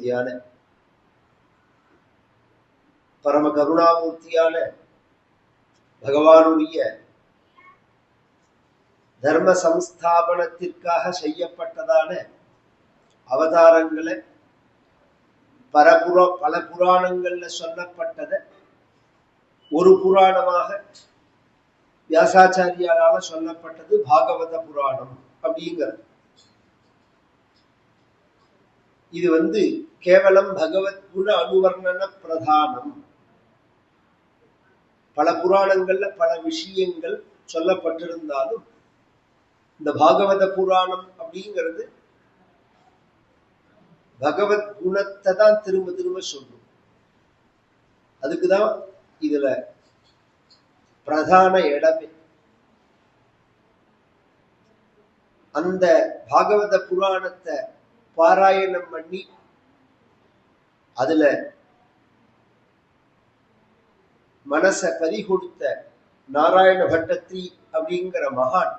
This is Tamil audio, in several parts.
சத்தியமூர்த்தியான பரம கருணாமூர்த்தியான பகவானுடைய தர்ம சம்ஸ்தாபனத்திற்காக செய்யப்பட்டதான அவதாரங்களை பரபுர பல புராணங்கள்ல சொல்லப்பட்டத ஒரு புராணமாக வியாசாச்சாரியாலால சொல்லப்பட்டது பாகவத புராணம் அப்படிங்கிறது. இது வந்து கேவலம் பகவத் குண அனுவர்ணன பிரதானம். பல புராணங்கள்ல பல விஷயங்கள் சொல்லப்பட்டிருந்தாலும் இந்த பாகவத புராணம் அப்படிங்கிறது பகவத் குணத்தை தான் திரும்ப திரும்ப சொல்லும். அதுக்குதான் இதுல பிரதான இடமே. அந்த பாகவத புராணத்தை பாராயணம் பண்ணி அதுல மனச பறிகொடுத்த நாராயண பட்டத்ரி அப்படிங்கிற மகான்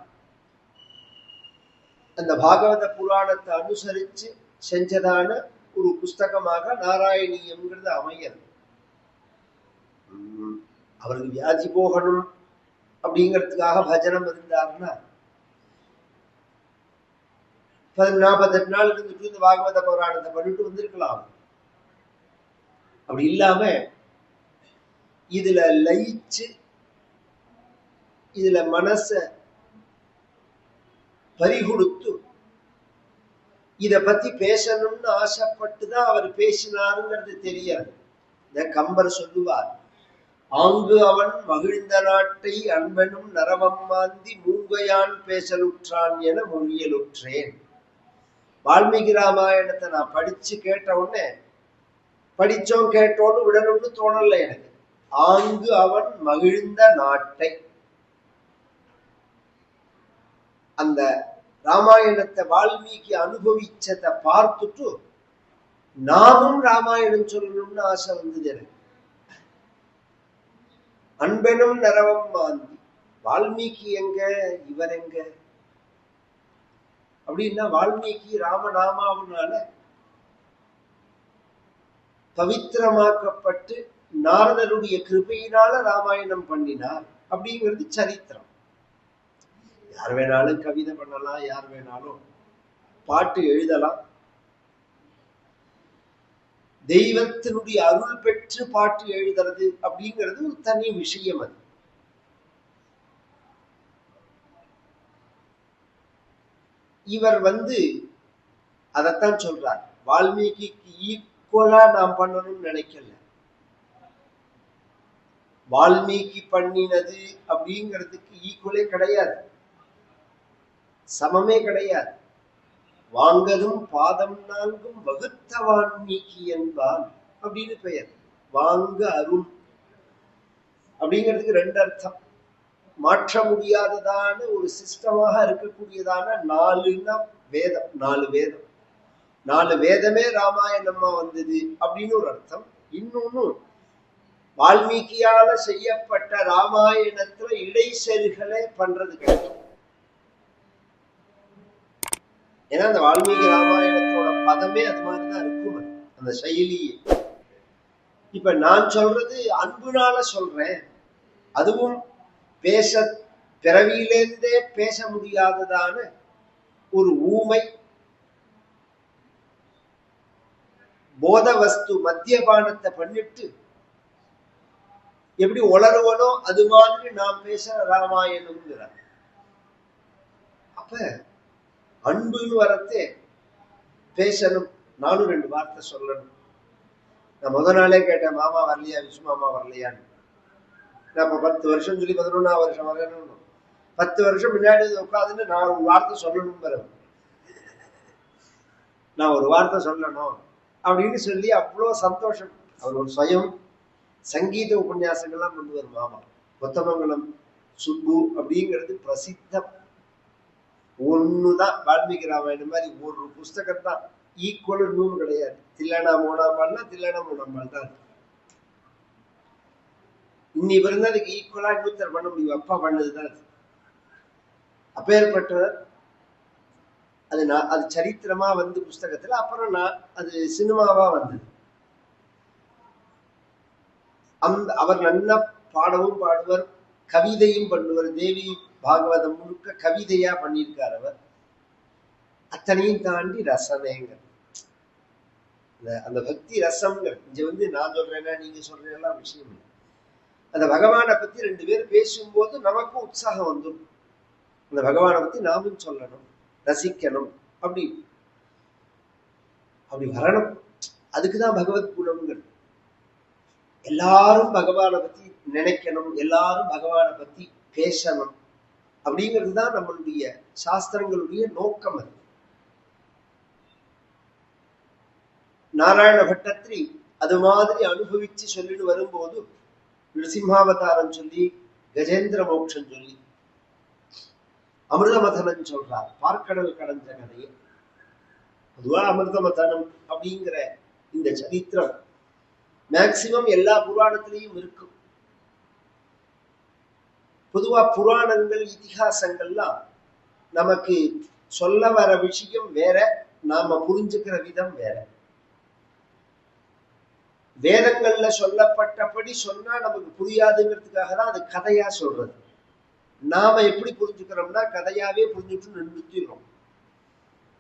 அந்த பாகவத புராணத்தை அனுசரிச்சு செஞ்சதான ஒரு புஸ்தகமாக நாராயணியம்ங்கிறது அமையது உம் அவருக்கு வியாதி போகணும் அப்படிங்கிறதுக்காக பஜனம் இருந்தாருன்னா நாற்பத்தெட்டு நாள் இருந்துட்டு இந்த பாகவத புராணத்தை பண்ணிட்டு வந்திருக்கலாம். அப்படி இல்லாம இதுல லயிச்சு இதுல மனச பறிகொடுத்து இத பத்தி பேசணும்னு ஆசைப்பட்டுதான் அவர் பேசினாருங்கிறது தெரியாது. இந்த கம்பர் சொல்லுவார் ஆங்கு அவன் மகிழ்ந்த நாட்டை அன்பனும் நரவம் மாந்தி மூங்கையான் பேசலுற்றான் என மொழியலுற்றேன். வால்மீகி ராமாயணத்தை நான் படிச்சு கேட்ட உடனே படிச்சோம் கேட்டோன்னு விடணும்னு தோணல எனக்கு. ஆங்கு அவன் மகிழ்ந்த நாட்டை. அந்த ராமாயணத்தை வால்மீகி அனுபவிச்சதை பார்த்துட்டு நாமும் ராமாயணம் சொல்லணும்னு ஆசை வந்தது எனக்கு. அன்பெனும் நரவம் மாந்தி வால்மீகி எங்க இவர் எங்க? அப்படின்னா வால்மீகி ராமநாமாவனால பவித்திரமாக்கப்பட்டு நாரதருடைய கிருபையினால ராமாயணம் பண்ணினார் அப்படிங்கிறது சரித்திரம். யார் வேணாலும் கவிதை பண்ணலாம் யார் வேணாலும் பாட்டு எழுதலாம். தெய்வத்தினுடைய அருள் பெற்று பாட்டு எழுதுறது அப்படிங்கிறது ஒரு தனி விஷயம் அது. இவர் வந்து அதைத்தான் சொல்றார். வால்மீகிக்கு ஈக்குவலா நாம் பண்ணணும்னு நினைக்கல. வால்மீகி பண்ணினது அப்படிங்கிறதுக்கு ஈக்குவலே கிடையாது. சமமே கிடையாது. வாங்கதும் பாதம் நான்கும் வகுத்த வால்மீகி என்பான் அப்படின்னு பெயர். வாங்க அருண் அப்படிங்கிறதுக்கு ரெண்டு அர்த்தம். மாற்ற முடியாததான ஒரு சிஸ்டமாக இருக்கக்கூடியதான நாலுன்னா வேதம் நாலு வேதம். நாலு வேதமே ராமாயணமா வந்தது அப்படின்னு ஒரு அர்த்தம். இன்னொன்னு வால்மீகியால செய்யப்பட்ட ராமாயணத்துல இடைச்செருகளை பண்றது கிடைக்கும் ஏன்னா அந்த வால்மீகி ராமாயணத்தோட பதமே அது மாதிரிதான் இருக்கும் அந்த செயலியே. இப்ப நான் சொல்றது அன்புனால சொல்றேன். அதுவும் பேச பிறவியிலிருந்தே பேச முடியாததான ஒரு ஊமை போத வஸ்து மத்தியபானத்தை பண்ணிட்டு எப்படி உளருவனோ அது மாதிரி நாம் பேசுற ராமாயணம்ங்கிறார். அப்ப அன்புன்னு வரத்தே பேசணும். நானும் ரெண்டு வார்த்தை சொல்லணும். நான் முத நாளே கேட்டேன் மாமா வரலையா விஷ்ணு மாமா வரலையான்னு. நான் பத்து வருஷம் சொல்லி பதினொன்னா வருஷம் வரணும் பத்து வருஷம் முன்னாடி உட்காந்துட்டு நான் ஒரு வார்த்தை சொல்லணும் நான் ஒரு வார்த்தை சொல்லணும் அப்படின்னு சொல்லி அவ்வளோ சந்தோஷம். அவர் ஒரு சுயம் சங்கீத உபன்யாசங்கள்லாம் வரும் மாமா கொத்தமங்கலம் சுப்பு அப்படிங்கிறது பிரசித்தம். ஒண்ணுதான் வால்மீகி ராமாயணம் மாதிரி ஒரு புஸ்தகம் தான் ஈக்குவல் நூல் கிடையாது. தில்லனா மூணாம்பாள்னா தில்லனா மூணாம்பாள் தான். இருக்கு. இன்னி பிறந்த அதுக்கு ஈக்குவலா இன்னொருத்தர் பண்ண முடியும். அப்பா பண்ணதுதான் அது. அப்பேற்பட்டவர் அது நான் அது சரித்திரமா வந்து புஸ்தகத்துல அப்புறம் நான் அது சினிமாவா வந்தது. அந்த அவர் நல்லா பாடவும் பாடுவர் கவிதையும் பண்ணுவர். தேவி பாகவதம் முழுக்க கவிதையா பண்ணியிருக்கார் அவர். அத்தனையும் தாண்டி ரசனைங்க அந்த அந்த பக்தி ரசம்ங்க. இங்க வந்து நான் சொல்றேன்னா நீங்க சொல்றேன்னா விஷயம் இல்லை. அந்த பகவானை பத்தி ரெண்டு பேரும் பேசும்போது நமக்கும் உற்சாகம் வந்துடும் அந்த பகவானை பத்தி நாமும் சொல்லணும் ரசிக்கணும் அப்படி. அப்படி வரணும். அதுக்குதான் பகவத் குணம்ங்கிறது. எல்லாரும் பகவானை பத்தி நினைக்கணும் எல்லாரும் பகவானை பத்தி பேசணும். அப்படிங்கிறது தான் நம்மளுடைய சாஸ்திரங்களுடைய நோக்கம் அது. நாராயண பட்டத்திரி அது மாதிரி அனுபவிச்சு சொல்லிட்டு வரும்போது நிருசிம்மாவதாரம் சொல்லி கஜேந்திர மோட்சம் சொல்லி அமிர்தமதனம் சொல்றார். பார்க்கடல் கடந்த கதையை. பொதுவா அமிர்தமதனம் அப்படிங்கிற இந்த சரித்திரம் மேக்சிமம் எல்லா புராணத்திலையும் இருக்கும். பொதுவா புராணங்கள் இதிகாசங்கள்லாம் நமக்கு சொல்ல வர விஷயம் வேற நாம புரிஞ்சுக்கிற விதம் வேற. வேதங்கள்ல சொல்லப்பட்டபடி சொன்னா நமக்கு புரியாதுங்கிறதுக்காக தான் அது கதையா சொல்றது. நாம எப்படி புரிஞ்சுக்கிறோம்னா கதையாவே புரிஞ்சுட்டு நிறுத்திடுறோம்.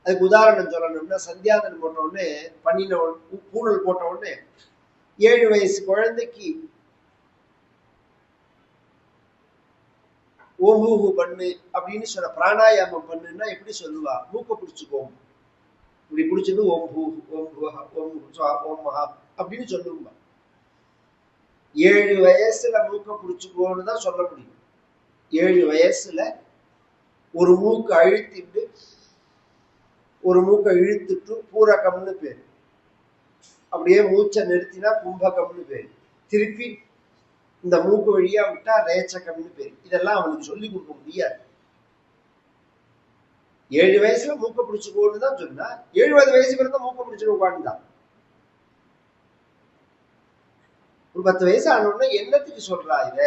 அதுக்கு உதாரணம் சொல்லணும்னா சந்தியாதன் போட்ட உடனே பண்ணின உடனே போட்ட உடனே ஏழு வயசு குழந்தைக்கு ஓஹூஹு பண்ணு அப்படின்னு சொன்ன பிராணாயாமம் பண்ணுன்னா எப்படி சொல்லுவா? மூக்க பிடிச்சுக்கோம். இப்படி பிடிச்சது ஓம் ஹூ ஓம் ஓம் சுவா, ஓம் மகா. அப்படின்னு சொல்லுங்க. ஏழு வயசுல மூக்க பிடிச்சுக்கோன்னு தான் சொல்ல முடியும். ஏழு வயசுல ஒரு மூக்கு அழுத்திட்டு ஒரு மூக்கை இழுத்துட்டு பூரகம்னு பேர். அப்படியே மூச்சை நிறுத்தினா கும்பகம்னு பேர். திருப்பி இந்த மூக்கு வழியா விட்டா ரேச்சகம்னு பேர். இதெல்லாம் அவனுக்கு சொல்லி கொடுக்க முடியாது. ஏழு வயசுல மூக்க பிடிச்சுக்கோன்னு தான் சொன்னா எழுபது வயசு பிறந்த மூக்க பிடிச்சுட்டு உட்காந்துதான் ஒரு பத்து வயசு ஆன உடனே என்னத்துக்கு சொல்றா இத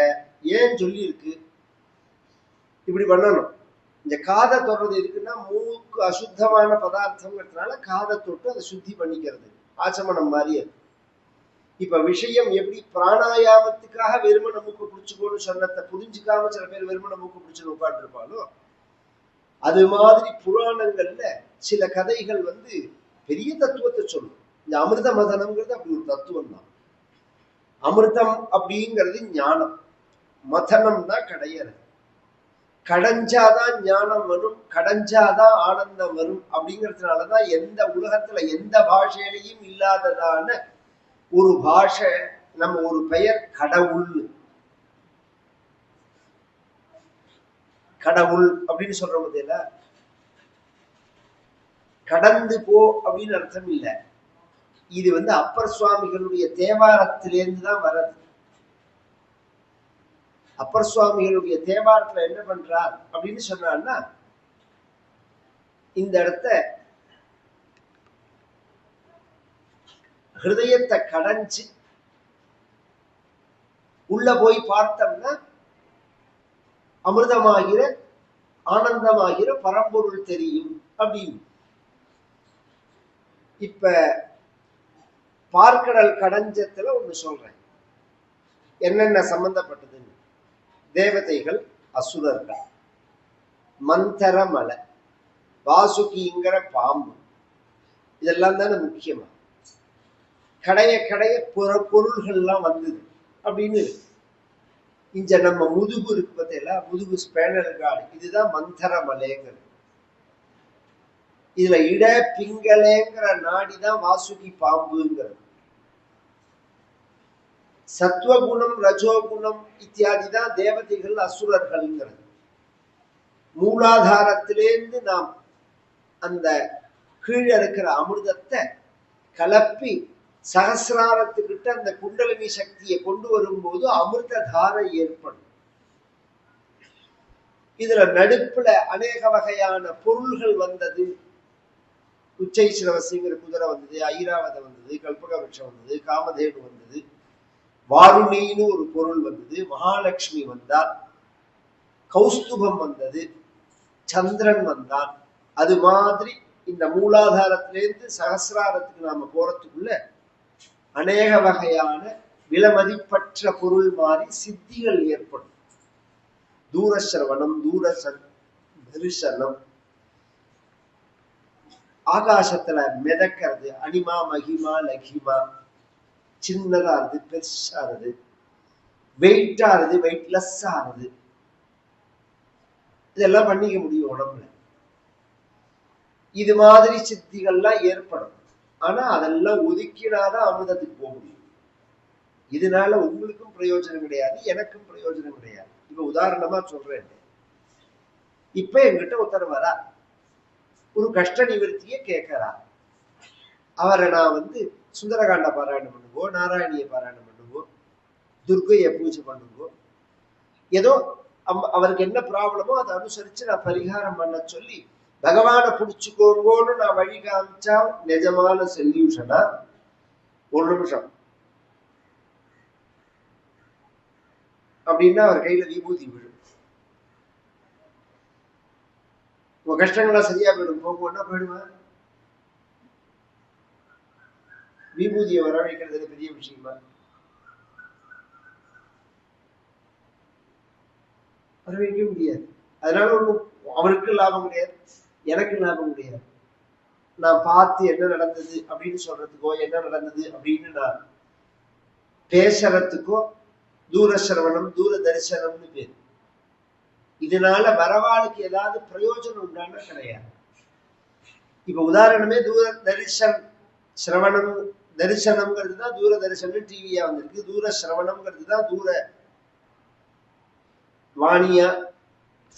ஏன் சொல்லி இருக்கு இப்படி பண்ணணும். இந்த காதை தொடுறது எதுக்குன்னா மூக்கு அசுத்தமான பதார்த்தங்கிறதுனால காதை தொட்டு அதை சுத்தி பண்ணிக்கிறது. ஆச்சமனம் மாதிரி அது. இப்ப விஷயம் எப்படி பிராணாயாமத்துக்காக வெறுமனை மூக்கு பிடிச்சுக்கோன்னு சொன்னதை புரிஞ்சுக்காம சில பேர் வெறுமனை மூக்கு பிடிச்சு உட்காந்துருப்பாலோ அது மாதிரி புராணங்கள்ல சில கதைகள் வந்து பெரிய தத்துவத்தை சொல்லும். இந்த அமிர்த மதனம்ங்கிறது அப்படி ஒரு தத்துவம் தான் அமிர்தம் அப்படிங்கிறது ஞானம். மதனம் தான் கிடையாது கடைஞ்சாதான் ஞானம் வரும் கடைஞ்சாதான் ஆனந்தம் வரும் அப்படிங்கிறதுனாலதான் எந்த உலகத்துல எந்த பாஷையிலையும் இல்லாததான ஒரு பாஷை நம்ம ஒரு பெயர் கடவுள். கடவுள் அப்படின்னு சொல்ற போதில்ல கடந்து போ அப்படின்னு அர்த்தம் இல்லை. இது வந்து அப்பர் சுவாமிகளுடைய தேவாரத்திலேருந்து தான் வர்றது. அப்பர் சுவாமிகளுடைய தேவாரத்துல என்ன பண்றார் அப்படின்னு சொன்னான்னா இந்த இடத்த ஹிருதயத்தை கடைஞ்சு உள்ள போய் பார்த்தோம்னா அமிர்தமாகிற ஆனந்தமாகிற பரம்பொருள் தெரியும் அப்படின்னு. இப்ப பார்க்கடல் கடஞ்சத்துல ஒன்று சொல்றேன். என்னென்ன சம்பந்தப்பட்டதுன்னு? தேவதைகள் அசுரர்கள். மந்தர மலை. வாசுகிங்கிற பாம்பு. இதெல்லாம் தானே முக்கியமா? கடைய கடைய புற பொருள்கள்லாம் வந்தது அப்படின்னு இங்க நம்ம முதுகு இருக்கு பார்த்தீங்களா? முதுகு ஸ்பேனல் கார்டு இதுதான் மந்தர மலைங்கிறது. இதுல இட பிங்களேங்கிற நாடி தான் வாசுகி பாம்புங்கிறது. சத்வகுணம் ரஜோகுணம் இத்தியாதி தான் தேவதைகள் அசுரர்கள்ங்கிறது மூலாதாரத்திலேருந்து நாம் அந்த கீழே இருக்கிற அமிர்தத்தை கலப்பி சகசிராரத்துக்கிட்ட அந்த குண்டலினி சக்தியை கொண்டு வரும்போது அமிர்த தாரை ஏற்படும். இதுல நடுப்புல அநேக வகையான பொருள்கள் வந்தது. உச்சை சிரவசிங்கிற குதிரை வந்தது ஐராவதம் வந்தது கல்பக விருட்சம் வந்தது காமதேனு வந்தது. வாருணின்னு ஒரு பொருள் வந்தது மகாலட்சுமி வந்தார் கௌஸ்துபம் வந்தது சந்திரன் வந்தான் அது மாதிரி இந்த மூலாதாரத்திலேருந்து சகசிராரத்துக்கு நாம போறதுக்குள்ள அநேக வகையான விலமதிப்பற்ற பொருள் மாறி சித்திகள் ஏற்படும். தூரசிரவணம் தூரசன் தரிசனம். ஆகாசத்துல மிதக்கிறது அனிமா மகிமா லகிமா. சின்னதா இருந்து பெருசா இருது வெயிட்டா இருது வெயிட்லெஸ் ஆகுது இதெல்லாம் பண்ணிக்க முடியும் உடம்புல. இது மாதிரி சித்திகள்லாம் ஏற்படும். ஆனா அதெல்லாம் ஒதுக்கினாதான் அமிர்தத்துக்கு போக முடியும். இதனால உங்களுக்கும் பிரயோஜனம் கிடையாது எனக்கும் பிரயோஜனம் கிடையாது. இப்ப உதாரணமா சொல்றேன். இப்ப என்கிட்ட ஒருத்தர் வரா. ஒரு கஷ்ட நிவர்த்தியை கேட்கிறா அவரை நான் வந்து சுந்தரகாண்ட பாராயணம் பண்ணுவோம் நாராயணியை பாராயணம் பண்ணுவோம் துர்கையை பூஜை பண்ணுவோம் ஏதோ அம்- அவருக்கு என்ன ப்ராப்ளமோ அதை அனுசரிச்சு நான் பரிகாரம் பண்ண சொல்லி பகவானை புடிச்சுக்கோங்கன்னு நான் வழி காமிச்சா நிஜமான சொல்யூஷனா ஒரு நிமிஷம். அப்படின்னா அவர் கையில விபூதி விழும் உங்க கஷ்டங்களா சரியா போயிடும். போகும்னா போயிடுவேன். விபூதியை வரவழைக்கிறது பெரிய விஷயமா? வரவழைக்க முடியாது. அதனால ஒண்ணும் அவருக்கு லாபம் கிடையாது எனக்கு லாபம் கிடையாது. நான் பார்த்து என்ன நடந்தது அப்படின்னு சொல்றதுக்கோ என்ன நடந்தது அப்படின்னு நான் பேசுறதுக்கோ தூர சிரவணம் தூர தரிசனம்னு பேர். இதனால வரவாளுக்கு ஏதாவது பிரயோஜனம் உண்டானா கிடையாது. இப்ப உதாரணமே தூர தரிசன் சிரவணம் தரிசனம்ங்கிறது தான் தூர தரிசனம் டிவியா வந்திருக்கு. தூர சிரவணம்ங்கிறது தான் தூர வாணியா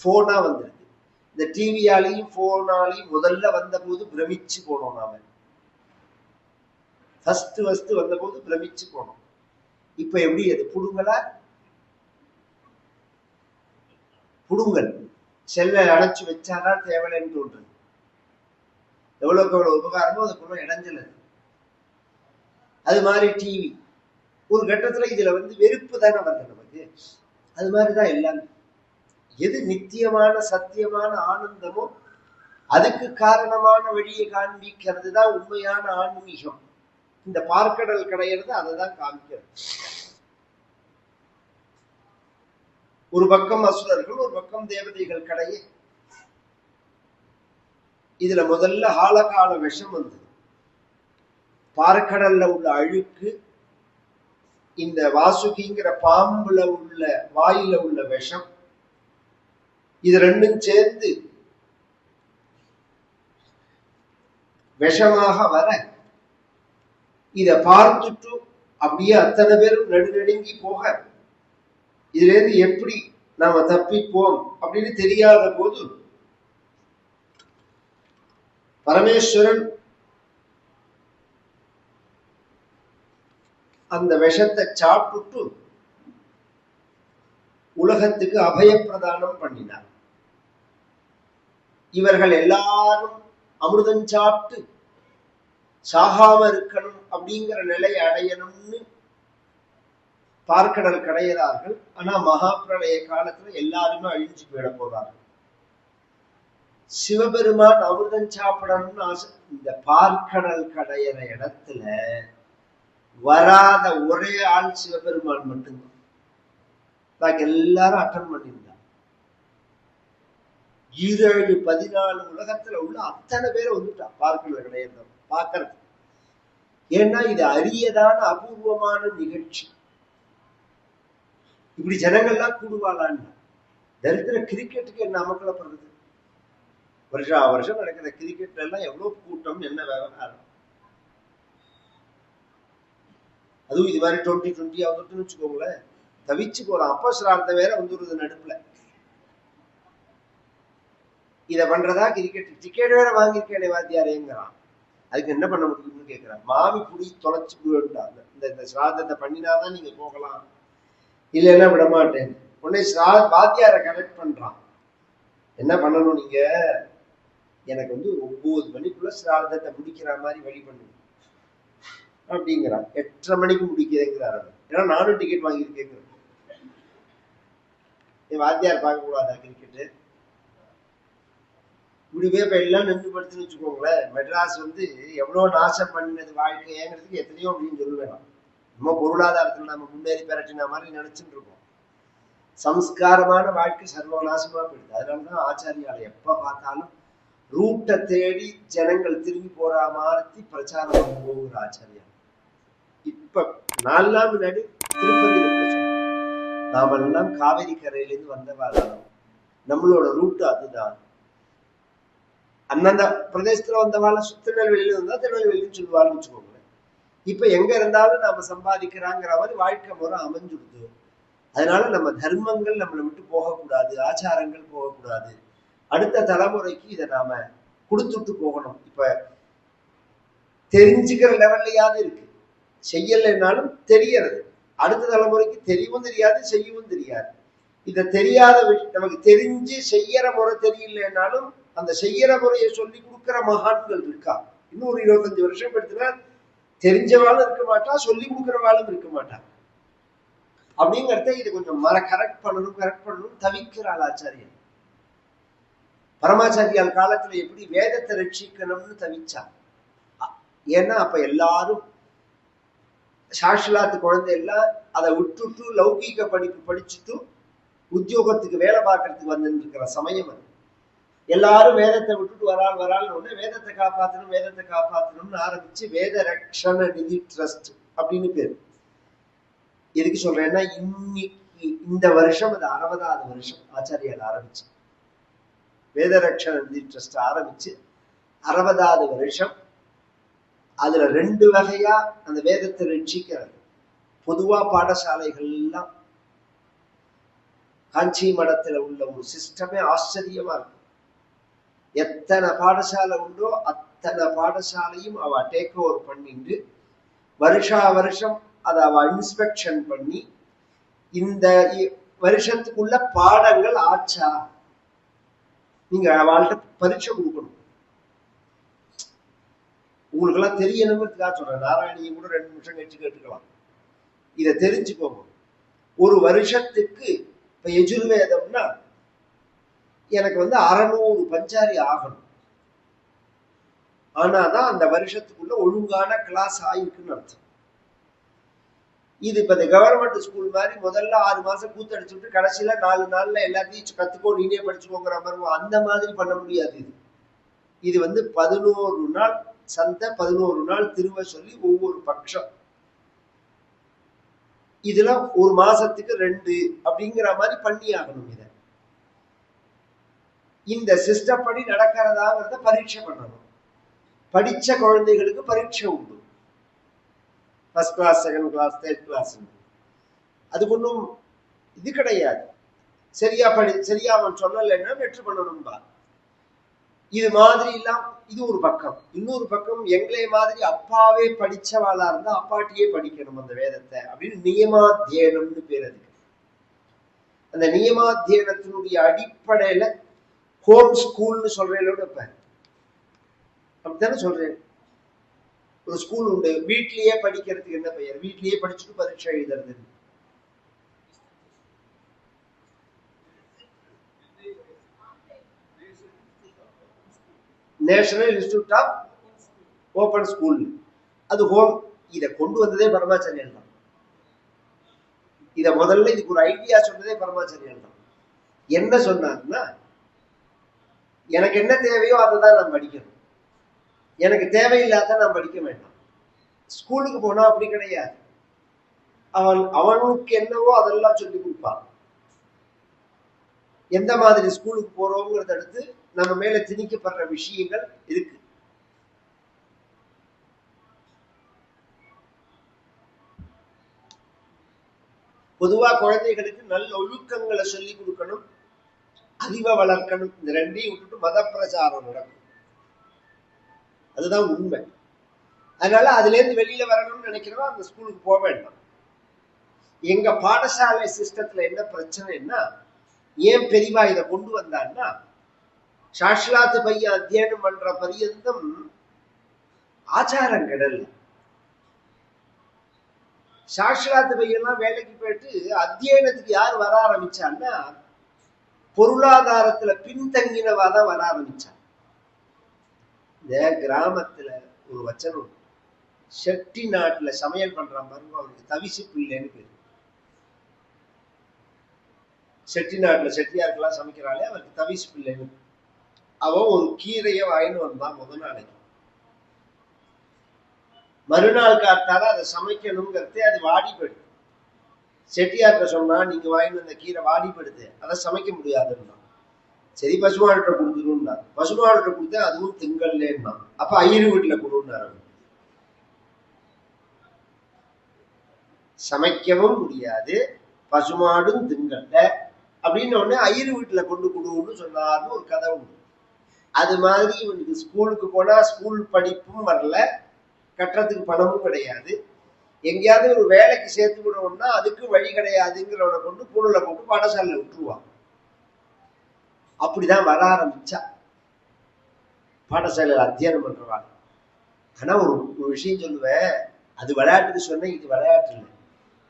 போனா வந்திருக்கு. இந்த டிவியாலையும் போனாலையும் முதல்ல வந்தபோது பிரமிச்சு போனோம் நாம. ஃபர்ஸ்ட் ஃபர்ஸ்ட் வந்தபோது பிரமிச்சு போனோம். இப்ப எப்படி? அது புடுங்களா புடுங்கல். செல்ல அடைச்சு வச்சாதான் தேவையில்லைன்னு தோன்றுது. எவ்வளவுக்கு எவ்வளவு உபகாரமோ அதுக்குள்ள இடைஞ்சல் அது. அது மாதிரி டிவி ஒரு கட்டத்துல இதுல வந்து வெறுப்பு தானே வருது நமக்கு. அது மாதிரிதான் எல்லாமே. எது நித்தியமான சத்தியமான ஆனந்தமோ அதுக்கு காரணமான வழியை காண்பிக்கிறது தான் உண்மையான ஆன்மீகம். இந்த பார்க்கடல் கிடையிறது அதை தான் காமிக்கிறது. ஒரு பக்கம் அசுரர்கள் ஒரு பக்கம் தேவதைகள் கடையே. இதுல முதல்ல ஆழகால விஷம் வந்தது. பார்க்கடல்ல உள்ள அழுக்கு இந்த வாசுகிங்கிற பாம்புல உள்ள வாயில உள்ள விஷம் இது ரெண்டும் சேர்ந்து விஷமாக வர இத பார்த்துட்டு அப்படியே அத்தனை பேரும் நடுநடுங்கி போக இதுல இருந்து எப்படி நாம தப்பிப்போம் அப்படின்னு தெரியாத போது பரமேஸ்வரன் அந்த விஷத்தை சாப்பிட்டு உலகத்துக்கு அபயப்பிரதானம் பண்ணினார். இவர்கள் எல்லாரும் அமிர்தம் சாப்பிட்டு சாகாம இருக்கணும் அப்படிங்கிற நிலை அடையணும்னு பார்க்கடல் கிடையிறார்கள் ஆனா மகா பிரளய காலத்துல எல்லாருமே அழிஞ்சு போயிட போறார்கள் சிவபெருமான் அமிர்தம் சாப்பிடணும்னு ஆசை. இந்த பார்க்கடல் கடையிற இடத்துல வராத ஒரே ஆள் சிவபெருமான் மட்டும்தான் பாக்கி எல்லாரும் அட்டன் பண்ணியிருந்தாங்க ஈரேழு பதினாலு உலகத்துல உள்ள அத்தனை பேரை வந்துட்டான் பார்க்கல கிடையாது பார்க்கறது ஏன்னா இது அரியதான அபூர்வமான நிகழ்ச்சி. இப்படி ஜனங்கள்லாம் கூடுவாளான்னு. தரித்திர கிரிக்கெட்டுக்கு என்ன அமக்கலப்படுறது? வருஷா வருஷம் நடக்கிற கிரிக்கெட்ல எல்லாம் எவ்வளவு கூட்டம் என்ன விவகாரம்? அதுவும் இது மாதிரி டுவெண்ட்டி டுவெண்ட்டி வந்துட்டுன்னு வச்சுக்கோங்களேன். தவிச்சு போறான் அப்ப சிரார்த்த வேற வந்துடுறது நடுப்புல. இத பண்றதா கிரிக்கெட் டிக்கெட் வேற வாங்கியிருக்கேனே வாத்தியாரேங்கிறான் அதுக்கு என்ன பண்ண முடியும்னு கேட்கிறான். மாமி புடி தொலைச்சு போயிட்டாங்க இந்த இந்த சிராதத்தை பண்ணினாதான் நீங்க போகலாம். இல்லைன்னா விட மாட்டேன் உடனே சிரா வாத்தியாரை கனெக்ட் பண்றான். என்ன பண்ணணும் நீங்க? எனக்கு வந்து ஒன்பது மணிக்குள்ள சிராதத்தை முடிக்கிற மாதிரி வழி பண்ணணும் அப்படிங்கிறான். எட்டரை மணிக்கு முடிக்கிறேங்கிறார் அவர். ஏன்னா நானும் டிக்கெட் வாங்கியிருக்கேங்கிறேன் என் வாத்தியார் பார்க்க கூடாதா கிரிக்கெட்டு இப்படிவே இப்போ எல்லாம் நின்று படுத்துன்னு வச்சுக்கோங்களேன். மெட்ராஸ் வந்து எவ்வளோ நாசம் பண்ணினது வாழ்க்கைங்கிறதுக்கு எத்தனையோ அப்படின்னு சொல்ல வேணாம் நம்ம பொருளாதாரத்தில் நம்ம முன்னேறி பெறட்டின மாதிரி நினச்சிட்டு இருக்கோம். சம்ஸ்காரமான வாழ்க்கை சர்வநாசமா போயிடுது. அதனாலதான் ஆச்சாரியால எப்ப பார்த்தாலும் ரூட்டை தேடி ஜனங்கள் திரும்பி போகிற மாதிரி பிரச்சாரம் பண்ண போகிற ஆச்சாரியா இப்ப நாலு நாள் முன்னாடி திருப்பதியில கூட சொன்னேன். நாமெல்லாம் காவிரி கரையிலேருந்து வந்தவாதான் நம்மளோட ரூட் அதுதான். அந்தந்த பிரதேசத்துல வந்தவாள் திருநெல்வேலியில இருந்தா திருநெல்வேலின்னு சொல்லுவாள்னு வச்சுக்கோங்களேன். இப்ப எங்க இருந்தாலும் நாம சம்பாதிக்கிறாங்கிற மாதிரி வாழ்க்கை முறை அமைஞ்சுடுது. அதனால நம்ம தர்மங்கள் நம்மளை விட்டு போகக்கூடாது ஆச்சாரங்கள் போகக்கூடாது. அடுத்த தலைமுறைக்கு இதை நாம கொடுத்துட்டு போகணும். இப்ப தெரிஞ்சுக்கிற லெவல்லையாவது இருக்கு. செய்யலைன்னாலும் தெரியறது அடுத்த தலைமுறைக்கு தெரியவும் தெரியாது செய்யவும் தெரியாது. இத தெரியாத நமக்கு தெரிஞ்சு செய்யற முறை தெரியலனாலும் அந்த செய்யற முறையை சொல்லி கொடுக்கிற மகான்கள் இருக்கா? இன்னும் ஒரு இருபத்தஞ்சு வருஷம் எடுத்துனா தெரிஞ்சவாளும் இருக்க மாட்டா சொல்லி கொடுக்கிறவாளும் இருக்க மாட்டா. அப்படிங்கிறத இது கொஞ்சம் மர கரெக்ட் பண்ணணும் கரெக்ட் பண்ணணும் தவிக்கிறாள் ஆச்சாரியன். பரமாச்சாரியால் காலத்துல எப்படி வேதத்தை ரட்சிக்கணும்னு தவிச்சா ஏன்னா அப்ப எல்லாரும் சாஷிலாத்து குழந்தை எல்லாம் அதை விட்டுட்டு லௌகீக படிப்பு படிச்சுட்டும் உத்தியோகத்துக்கு வேலை பார்க்கறதுக்கு வந்துட்டு இருக்கிற சமயம் அது. எல்லாரும் வேதத்தை விட்டுட்டு வராள் வராள்னு உடனே வேதத்தை காப்பாத்தணும் வேதத்தை காப்பாத்தணும்னு ஆரம்பிச்சு வேத ரக்ஷண நிதி ட்ரஸ்ட் அப்படின்னு பேரு. எதுக்கு சொல்றேன்னா இன்னைக்கு இந்த வருஷம் அது அறுபதாவது வருஷம் ஆச்சாரியால் ஆரம்பிச்சு. வேத ரக்ஷண நிதி ட்ரஸ்ட் ஆரம்பிச்சு அறுபதாவது வருஷம் அதுல ரெண்டு வகையா அந்த வேதத்தை ரட்சிக்கிறார் பொதுவா பாடசாலைகள் எல்லாம் காஞ்சி மடத்துல உள்ள ஒரு சிஸ்டமே ஆச்சரியமா இருக்கும். எத்தனை பாடசாலை உண்டோ அத்தனை பாடசாலையும் அவ டேக் ஓவர் பண்ணிட்டு வருஷா வருஷம் அதை அவ இன்ஸ்பெக்ஷன் பண்ணி இந்த இ- வருஷத்துக்குள்ள பாடங்கள் ஆச்சா? நீங்க அவள்கிட்ட பரீட்சை கொடுக்கணும். உங்களுக்கு எல்லாம் தெரியணுங்கிறதுக்காக சொல்றேன். நாராயணியை கூட ரெண்டு நிமிஷம் கழிச்சு கேட்டுக்கலாம். இதை தெரிஞ்சுக்கோங்க. ஒரு வருஷத்துக்கு இப்ப எஜுர்வேதம்னா எனக்கு வந்து அறநூறு பஞ்சாரி ஆகணும். ஆனாதான் அந்த வருஷத்துக்குள்ள ஒழுங்கான கிளாஸ் ஆயிருக்குன்னு அர்த்தம். இது இப்ப இந்த கவர்மெண்ட் ஸ்கூல் மாதிரி முதல்ல ஆறு மாசம் கூத்தடிச்சு விட்டு கடைசியில நாலு நாள்ல எல்லாத்தையும் கத்துக்கோ நீனே படிச்சுக்கோங்கிற மாதிரி அந்த மாதிரி பண்ண முடியாது இது. இது வந்து பதினோரு நாள் சந்தை பதினோரு நாள் திரும்ப சொல்லி ஒவ்வொரு பட்சம். இதுல ஒரு மாசத்துக்கு ரெண்டு அப்படிங்கிற மாதிரி பண்ணி ஆகணும் இத. இந்த சிஸ்டம் படி நடக்கிறதாங்கிறத பரீட்சை பண்ணணும். படிச்ச குழந்தைகளுக்கு பரீட்சை உண்டு. First class second class third class அதுக்கு ஒன்றும் இது கிடையாது. சரியா படி சரியா அவன் சொல்லலைன்னா வெற்றி பண்ணணும்பா. இது மாதிரி எல்லாம் இது ஒரு பக்கம். இன்னொரு பக்கம் எங்களை மாதிரி அப்பாவே படிச்சவாளா இருந்தா அப்பாட்டியே படிக்கணும் அந்த வேதத்தை அப்படின்னு நியமாத்தியனம்னு பேர் அதுக்கு. அந்த நியமாத்தியனத்தினுடைய அடிப்படையில ஹோம் ஸ்கூல்னு சொல்றேன் இப்ப அப்படித்தானே சொல்றேன்? ஒரு ஸ்கூல் உண்டு. வீட்லயே படிக்கிறதுக்கு என்ன பெயர்? வீட்லயே படிச்சுட்டு பரீட்சை எழுதுறதுன்னு national institute of open school அது ஹோம் இதை கொண்டு வந்ததே பரமாச்சாரியன் தான். இதை முதல்ல இதுக்கு ஒரு ஐடியா சொன்னதே பரமாச்சாரியன் தான். என்ன சொன்னாருன்னா எனக்கு என்ன தேவையோ அதை தான் நான் படிக்கணும். எனக்கு தேவையில்லாத நான் படிக்க வேண்டாம். ஸ்கூலுக்கு போனா அப்படி கிடையாது. அவன் அவனுக்கு என்னவோ அதெல்லாம் சொல்லி கொடுப்பான். எந்த மாதிரி ஸ்கூலுக்கு போறோங்கிறத அடுத்து நம்ம மேல திணிக்கப்படுற விஷயங்கள் இருக்கு. பொதுவா குழந்தைகளுக்கு நல்ல ஒழுக்கங்களை சொல்லி கொடுக்கணும் அறிவை வளர்க்கணும். இந்த ரெண்டையும் விட்டுட்டு மத பிரச்சாரம் நடக்கும். அதுதான் உண்மை. அதனால அதுல இருந்து வெளியில வரணும்னு நினைக்கிறோம் அந்த ஸ்கூலுக்கு போக வேண்டாம். எங்க பாடசாலை சிஸ்டத்துல என்ன பிரச்சனைன்னா ஏன் பெரியவா இதை கொண்டு வந்தான்னா சாஷ்லாத்து பையன் அத்தியனம் பண்ற பரியந்தம் ஆச்சாரம் கிடல சாஷ்லாத்து பையெல்லாம் வேலைக்கு போயிட்டு அத்தியனத்துக்கு யார் வர ஆரம்பிச்சான்னா பொருளாதாரத்துல பின்தங்கினவா தான் வர ஆரம்பிச்சான் இந்த கிராமத்துல ஒரு வச்சனம் செட்டி நாட்டுல சமையல் பண்றான் பாருங்க அவனுக்கு தவிசு பிள்ளைன்னு பேரு. செட்டி நாட்டுல செட்டியாருக்கெல்லாம் சமைக்கிறாளே அவருக்கு தவிசு பிள்ளைன்னு அவன் ஒரு கீரையை வாங்கின்னு வந்தான் முத நாளைக்கு. மறுநாள் காத்தால அதை சமைக்கணுங்கிறதே அது வாடிப்படுது போயிடுது செட்டியார்கிட்ட சொன்னா நீங்க வாங்கிட்டு வந்த கீரை வாடிப்படுது அதை சமைக்க முடியாதுன்னா. சரி பசுமாள்கிட்ட கொடுத்துருன்னா. பசுமாள்கிட்ட கொடுத்தா அதுவும் திங்கல்லேன்னா அப்ப ஐயரு வீட்டுல கொடுன்னாரு. சமைக்கவும் முடியாது பசுமாடும் திங்கல்ல அப்படின்னு உடனே ஐயரு வீட்டுல கொண்டு கொடுன்னு சொன்னார்னு ஒரு கதை உண்டு. அது மாதிரி இவனுக்கு ஸ்கூலுக்கு போனா ஸ்கூல் படிப்பும் வரல கட்டுறதுக்கு பணமும் கிடையாது. எங்கேயாவது ஒரு வேலைக்கு சேர்த்து விடணும்னா அதுக்கு வழி கிடையாதுங்கிறவனை கொண்டு பூணில் போட்டு பாடசாலையில் விட்டுருவான். அப்படிதான் வர ஆரம்பிச்சா. பாடசாலையில் அத்தியானம் பண்றவாள் ஆனா ஒரு ஒரு விஷயம் சொல்லுவேன். அது விளையாட்டுக்கு சொன்னேன் இது விளையாட்டு இல்லை.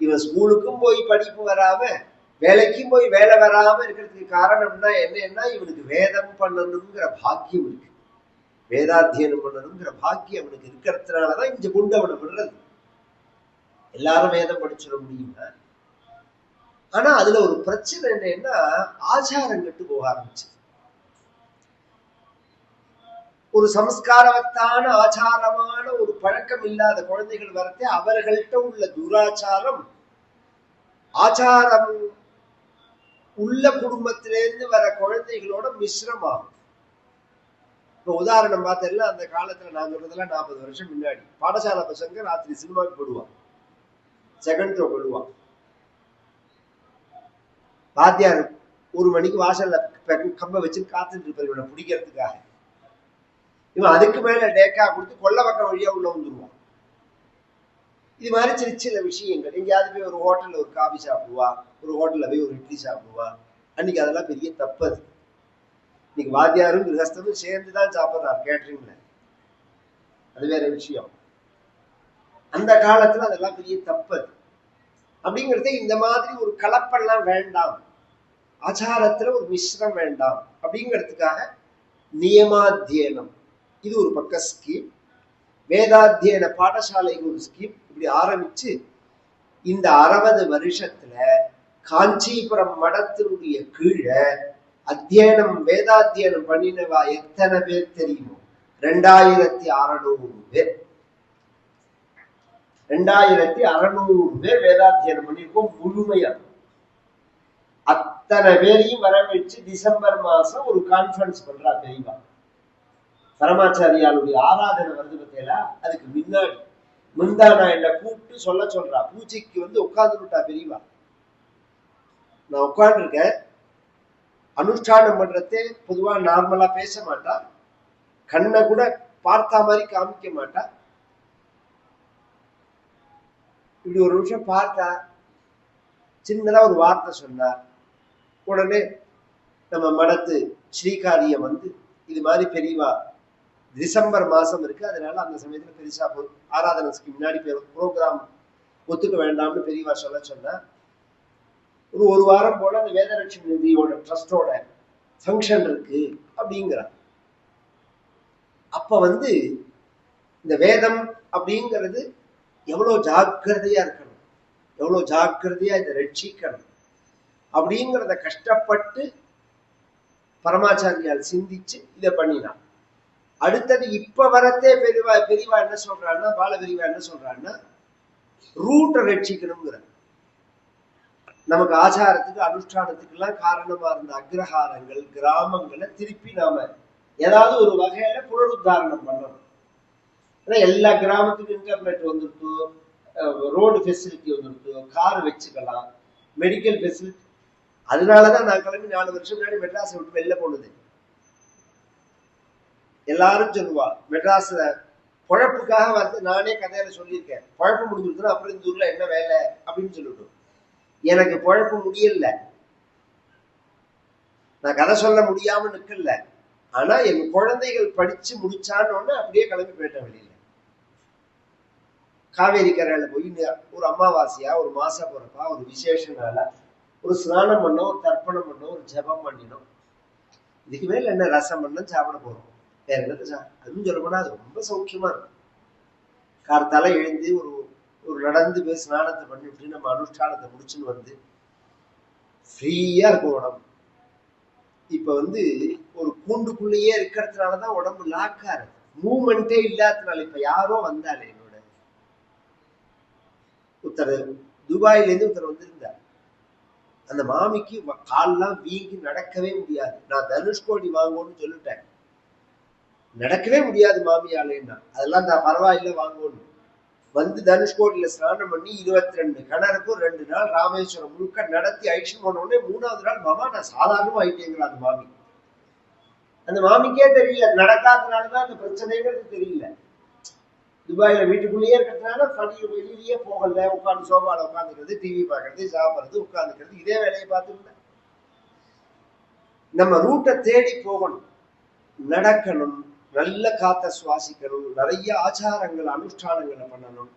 இவன் ஸ்கூலுக்கும் போய் படிப்பு வராம வேலைக்கும் போய் வேலை வராம இருக்கிறதுக்கு காரணம்னா என்னன்னா இவனுக்கு வேதம் பண்ணணுங்கிற பாக்கியம் இருக்கு. வேதாத்தியனம் பண்ணணுங்கிற பாக்கியம் அவனுக்கு இருக்கிறதுனாலதான் இங்க கொண்டு அவனை விடுறது. எல்லாரும் வேதம் படிச்சிட முடியுமா? ஆனா அதுல ஒரு பிரச்சனை என்னன்னா ஆச்சாரம் கெட்டு போக ஆரம்பிச்சு ஒரு சம்ஸ்காரவத்தான ஆச்சாரமான ஒரு பழக்கம் இல்லாத குழந்தைகள் வரத்தே அவர்கள்ட்ட உள்ள துராச்சாரம் ஆச்சாரம் உள்ள குடும்பத்திலேருந்து வர குழந்தைகளோட மிஸ்ரமாகும். இப்போ உதாரணம் பார்த்தேன்னா அந்த காலத்தில் நான் சொல்றதெல்லாம் நாற்பது வருஷம் முன்னாடி. பாடசாலை பசங்க ராத்திரி சினிமாவுக்கு போடுவான் செகண்ட் ஷோ போடுவான் வாத்தியார் ஒரு மணிக்கு வாசல்ல கம்ப வச்சு காத்துட்டு இருப்பார் இவனை பிடிக்கிறதுக்காக. இவன் அதுக்கு மேல டேக்கா கொடுத்து கொள்ள பக்கம் வழியா உள்ள வந்துருவான். இது மாதிரி சின்ன சின்ன விஷயங்கள். எங்கேயாவது போய் ஒரு ஹோட்டல்ல ஒரு காபி சாப்பிடுவா ஒரு ஹோட்டல்ல போய் ஒரு இட்லி சாப்பிடுவா. அன்னைக்கு அதெல்லாம் பெரிய தப்பு அது. இன்னைக்கு வாத்தியாரும் கிரகஸ்தரும் சேர்ந்து தான் சாப்பிட்றாரு கேட்டரிங்ல அது வேற விஷயம். அந்த காலத்துல அதெல்லாம் பெரிய தப்பு அது. அப்படிங்கிறது இந்த மாதிரி ஒரு கலப்பெல்லாம் வேண்டாம். ஆச்சாரத்துல ஒரு மிஸ்ரம் வேண்டாம். அப்படிங்கிறதுக்காக நியமாத்தியனம். இது ஒரு பக்க ஸ்கீம் வேதாத்தியன பாடசாலைக்கு ஒரு ஸ்கீம் இப்படி ஆரம்பிச்சு இந்த அறுபது வருஷத்துல காஞ்சிபுரம் மடத்தினுடைய கீழே அத்தியனம் வேதாத்தியனம் பண்ணினவா எத்தனை பேர் தெரியுமோ? ரெண்டாயிரத்தி அறநூறு பேர். ரெண்டாயிரத்தி அறநூறு பேர் வேதாத்தியனம் பண்ணியிருக்கோம் முழுமையா. அத்தனை பேரையும் வரவழைச்சு டிசம்பர் மாசம் ஒரு கான்ஃபரன்ஸ் பண்றா தெரியவா பரமாச்சாரியாளுடைய ஆராதனை வருது பார்த்தீங்களா? அதுக்கு முன்னாடி. முந்தா நான் என்ன கூப்பிட்டு சொல்ல சொல்றா. பூஜைக்கு வந்து உட்கார்ந்து விட்டா பெரியவா. நான் உட்கார்ந்துருக்கேன். அனுஷ்டானம் பண்றதே பொதுவா நார்மலா பேச மாட்டா. கண்ணை கூட பார்த்தா மாதிரி காமிக்க மாட்டா. இப்படி ஒரு நிமிஷம் பார்த்தா சின்னதா ஒரு வார்த்தை சொன்னார் உடனே நம்ம மடத்து ஸ்ரீகாரியம் வந்து இது மாதிரி பெரியவா டிசம்பர் மாசம் இருக்கு அதனால அந்த சமயத்துல பெருசா ஆராதனைக்கு முன்னாடி ப்ரோக்ராம் ஒத்துக்க வேண்டாம்னு பெரியவா சொல்ல சொன்னா ஒரு ஒரு வாரம் போல அந்த வேதலட்சுமி நிதியோட ட்ரஸ்டோட ஃபங்க்ஷன் இருக்கு அப்படிங்கிறார். அப்ப வந்து இந்த வேதம் அப்படிங்கிறது எவ்வளவு ஜாக்கிரதையா இருக்கணும்? எவ்வளவு ஜாக்கிரதையா இதை ரட்சிக்கணும்? அப்படிங்கிறத கஷ்டப்பட்டு பரமாச்சாரியால் சிந்திச்சு இதை பண்ணினான் அடுத்தது இப்ப வரத்தே பெரியவா பெரியவா என்ன சொல்றான்னா பால பெரியவா என்ன சொல்றான்னா ரூட்டை ரட்சிக்கணுங்கிற நமக்கு ஆச்சாரத்துக்கு அனுஷ்டானத்துக்கெல்லாம் காரணமா இருந்த அக்ரஹாரங்கள் கிராமங்களை திருப்பி நாம ஏதாவது ஒரு வகையில புனருத்தாரணம் பண்ணணும். ஏன்னா எல்லா கிராமத்துக்கும் இன்டர்நெட் வந்துருத்து ரோடு ஃபெசிலிட்டி வந்துருத்து கார் வச்சுக்கலாம் மெடிக்கல் ஃபெசிலிட்டி அதனாலதான் நான் கிளம்பி நாலு வருஷம் முன்னாடி மெட்ராஸை விட்டு வெளில போனது. எல்லாரும் சொல்லுவா மெட்ராஸ்ல குழப்புக்காக வந்து நானே கதையில சொல்லியிருக்கேன். குழப்பு முடிஞ்சிருச்சுன்னா அப்புறம் இந்த ஊர்ல என்ன வேலை? அப்படின்னு சொல்லிவிட்டோம். எனக்கு குழப்ப முடியல. நான் கதை சொல்ல முடியாம நிக்கல. ஆனா என் குழந்தைகள் படிச்சு முடிச்சான்னு உடனே அப்படியே கிளம்பி போயிட்டேன் வெளியில. காவேரி கரையில போய் ஒரு அமாவாசையா ஒரு மாச பிறப்பா ஒரு விசேஷ நாளா ஒரு ஸ்நானம் பண்ணோம் ஒரு தர்ப்பணம் பண்ணோம் ஒரு ஜெபம் பண்ணினோம் இதுக்கு மேல என்ன ரசம் பண்ணோம் சாப்பிட போறோம். வேற என்னது அதுவும் சொல்ல போனா அது ரொம்ப சௌக்கியமா இருக்கும். கார்த்தால எழுந்து ஒரு ஒரு நடந்து போய் ஸ்நானத்தை பண்ணிவிட்டு நம்ம அனுஷ்டானத்தை முடிச்சுன்னு வந்து ஃப்ரீயா இருக்கும் உடம்பு. இப்ப வந்து ஒரு கூண்டுக்குள்ளேயே இருக்கிறதுனாலதான் உடம்பு லாக்கா இருக்கு. மூமெண்டே இல்லாததுனால இப்ப யாரோ வந்தாலே என்னோட ஒருத்தர் துபாயில இருந்து ஒருத்தர் வந்திருந்தார். அந்த மாமிக்கு கால்லாம் வீங்கி நடக்கவே முடியாது. நான் தனுஷ்கோடி வாங்குவோன்னு சொல்லிட்டேன். நடக்கவே முடியாது மாமியாலேன்னா அதெல்லாம் நான் பரவாயில்ல வாங்கணும் வந்து தனுஷ்கோடியில ஸ்நானம் பண்ணி இருபத்தி ரெண்டு கிணறுக்கும் ரெண்டு நாள் ராமேஸ்வரம் முழுக்க நடத்தி அழிச்சு போன உடனே மூணாவது நாள் மாமா நான் சாதாரணமா ஆயிட்டேங்கிற அந்த மாமி. அந்த மாமிக்கே தெரியல நடக்காதனாலதான் அந்த பிரச்சனைங்கிறது தெரியல. துபாயில வீட்டுக்குள்ளேயே இருக்கிறதுனால பள்ளியில் வெளியிலேயே போகல உட்காந்து சோபால உட்காந்துக்கிறது டிவி பார்க்கறது சாப்பிடுறது உட்காந்துக்கிறது இதே வேலையை பார்த்துருந்தேன் நம்ம ரூட்டை தேடி போகணும் நடக்கணும் நல்ல காத்த சுவாசிக்கணும் நிறைய ஆச்சாரங்கள் அனுஷ்டானங்களை பண்ணணும்.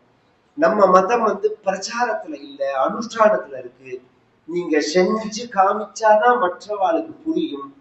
நம்ம மதம் வந்து பிரச்சாரத்துல இல்ல அனுஷ்டானத்துல இருக்கு. நீங்க செஞ்சு காமிச்சாதான் மற்றவாளுக்கு புரியும்.